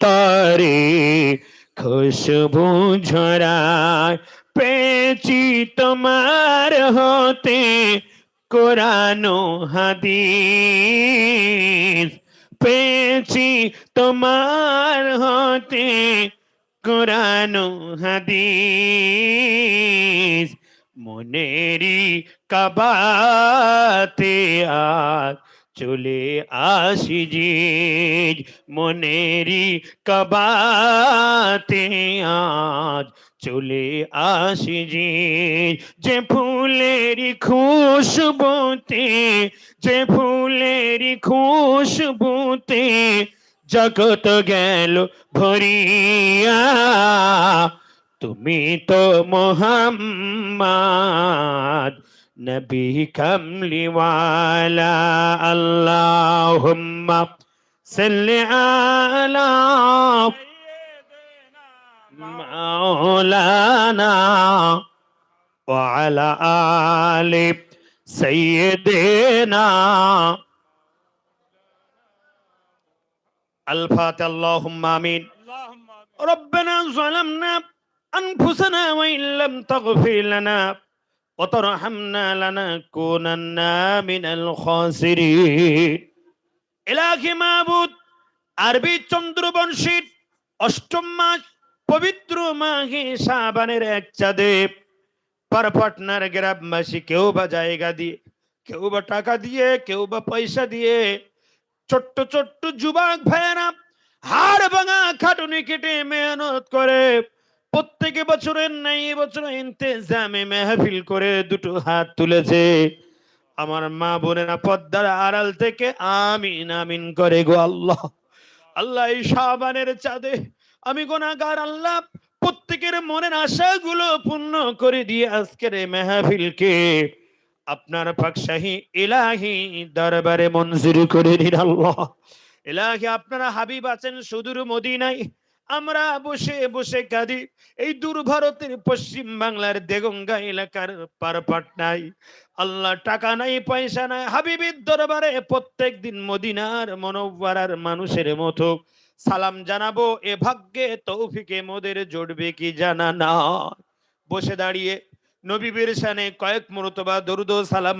তারে খুশবু ঝরায় পেয়েছি তোমার হতে কোরআন হাদিস। পেয়েছি তোমার হতে কোরআন হাদিস। মনেরি কাবাতে আজ চলে আসি যে মনেরি কাবাতে আজ চলে আসি যে যে ফুলেরি খুশবুতে, যে ফুলেরি খুশবুতে জগত গেল ভরিয়া। তুমি তো মোহাম্মদ نبيكم كمل وعلى اللهم صل على مولانا وعلى آل سيدنا الفاتح. اللهم آمين. ربنا ظلمنا أنفسنا وإن لم تغفر لنا وترحمنا لنكونن من الخاسرين إلهي معبود আরবি চন্দ্রবংশীর অষ্টম মাস পবিত্র মাহে সাবানের এক চাঁদে পারপাটনার গ্রামবাসী কেউ বা জায়গা দিয়ে কেউ বা টাকা দিয়ে কেউ বা পয়সা দিয়ে ছোট্ট ছোট্ট যুবক ভাইয়েরা হাড় ভাঙা খাটুনি কেটে মেহনত করে প্রত্যেকে বছরের নাই বছর ইন্তেজামে মেহফিল করে দুটো হাত তুলেছে। আমার মা বোনেরা পদ্মার আড়াল থেকে আমিন আমিন করে গো আল্লাহ। আল্লাহ এই শাবানের চাঁদে আমি গোনাগার আল্লাহ প্রত্যেকের মনের আশাগুলো পূর্ণ করে দিয়ে আজকের মেহফিলকে আপনার পাকশাহী ইলাহি দরবারে মঞ্জুর করে দিন আল্লাহ। ইলাহি আপনারা হাবিব আছেন সুদূর মদিনায়। আমরা বসে বসে কাঁদি। এই দূর ভারতের পশ্চিম বাংলার দেগঙ্গা এলাকার পারপাটনায় আল্লাহ টাকা নাই, পয়সা নাই, হাবিবের দরবারে প্রত্যেক দিন মদিনার মনোবরার মানুষের মতো। সালাম জানাব, এ ভাগ্যে তৌফিকে মোদের জড়বে কি জানা না বসে দাঁড়িয়ে নবী সানে কয়েক মুরতবা দরুদ সালাম